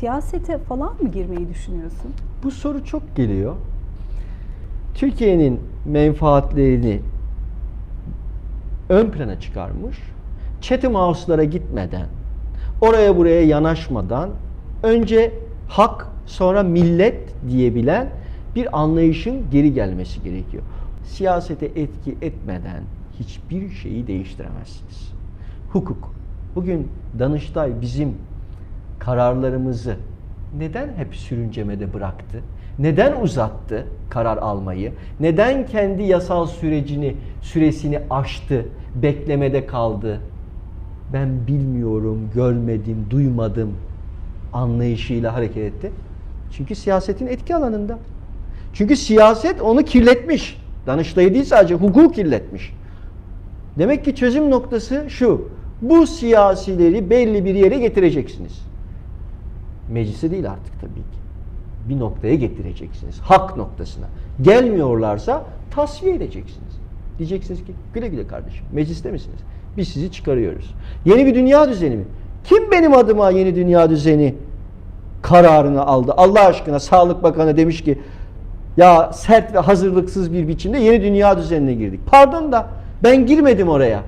siyasete falan mı girmeyi düşünüyorsun? Bu soru çok geliyor. Türkiye'nin menfaatlerini ön plana çıkarmış. Chatham House'lara gitmeden, oraya buraya yanaşmadan önce hak sonra millet diyebilen bir anlayışın geri gelmesi gerekiyor. Siyasete etki etmeden hiçbir şeyi değiştiremezsiniz. Hukuk. Bugün Danıştay bizim kararlarımızı neden hep sürüncemede bıraktı? Neden uzattı karar almayı? Neden kendi yasal sürecini, süresini aştı, beklemede kaldı? Ben bilmiyorum, görmedim, duymadım anlayışıyla hareket etti. Çünkü siyasetin etki alanında. Çünkü siyaset onu kirletmiş. Danıştay'ı değil sadece hukuku kirletmiş. Demek ki çözüm noktası şu. Bu siyasileri belli bir yere getireceksiniz. Meclise değil artık tabii ki. Bir noktaya getireceksiniz. Hak noktasına. Gelmiyorlarsa tasfiye edeceksiniz. Diyeceksiniz ki güle güle kardeşim mecliste misiniz? Biz sizi çıkarıyoruz. Yeni bir dünya düzeni mi? Kim benim adıma yeni dünya düzeni kararını aldı? Allah aşkına Sağlık Bakanı demiş ki ya sert ve hazırlıksız bir biçimde yeni dünya düzenine girdik. Pardon da ben girmedim oraya.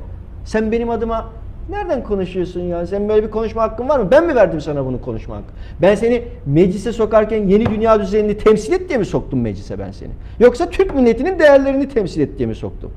Sen benim adıma nereden konuşuyorsun ya? Sen böyle bir konuşma hakkın var mı? Ben mi verdim sana bunu konuşma hakkı? Ben seni meclise sokarken yeni dünya düzenini temsil et diye mi soktum meclise ben seni? Yoksa Türk milletinin değerlerini temsil et diye mi soktum?